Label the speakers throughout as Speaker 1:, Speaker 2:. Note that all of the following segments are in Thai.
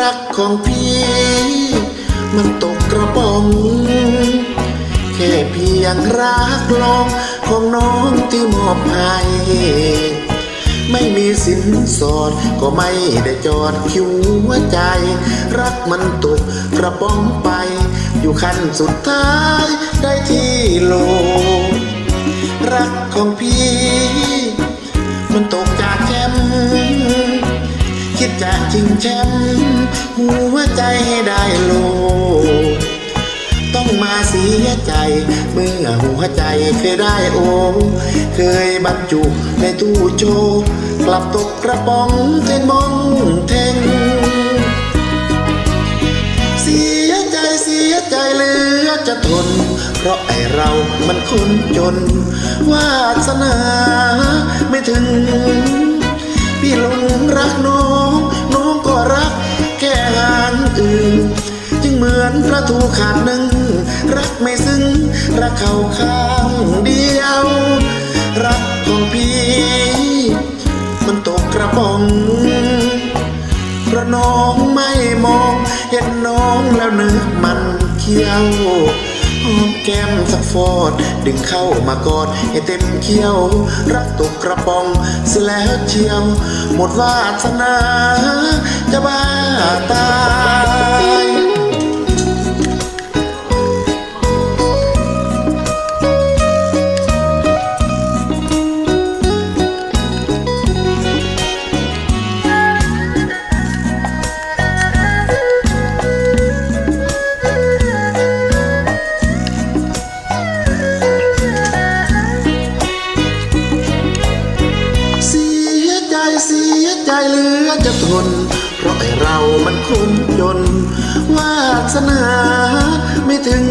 Speaker 1: รักของพี่ มันตกกระป๋องแค่เพียงรักลองของน้องที่มอบให้ไม่มีสินสอดก็ไม่ได้จอดคิวหัวใจ รักมันตกกระป๋องไป อยู่ขั้นสุดท้ายได้ที่โล รักของพี่ มันตก คิดจะชิงแชมป์หัวใจให้ได้โล ต้องมาเสียใจ เมื่อหัวใจเคยได้โอ เคยบรรจุในตู้โชว์กลับตกกระป๋องเทงมองเทงเสียใจเสียใจเหลือจะทน เพราะไอเรามันคนจน วาสนาไม่ถึง พี่หลงรักน้อง น้องก็รักแค่หางอื่น จึงเหมือนปลาทูขาดหนึ่ง รักไม่ซึ้งรักเขาข้างเดียว รักของพี่ มันตกกระป๋องเพราะน้องไม่มอง เห็นน้องแล้วนึกมันเคี้ยว หอมแก้มสักฟอด ดึงเข้ามากอดให้เต็มเขี้ยว รักตกกระป๋องเสียแล้วเชียว หมดวาสนา ใจเหลือจะทน เพราะไอเรามันคนจน วาสนาไม่ถึง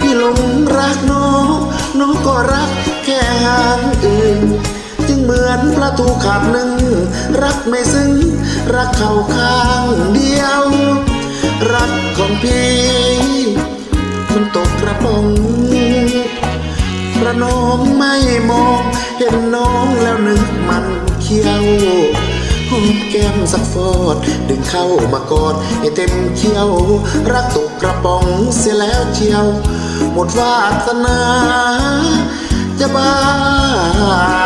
Speaker 1: พี่หลงรักน้องน้องก็รักแค่หางอื่นจึงเหมือนปลาทูขาดหนึ่ง รักไม่ซึ้ง รักเขาข้างเดียว รักของพี่มันตกกระป๋องพระน้องไม่มอง เห็นน้องแล้วนึกมัน เคี้ยวหอมแก้มสักฟอด ดึงเข้ามากอดให้เต็มเขี้ยว รักตกกระป๋องเสียแล้วเชียว หมดวาสนา จะบ้า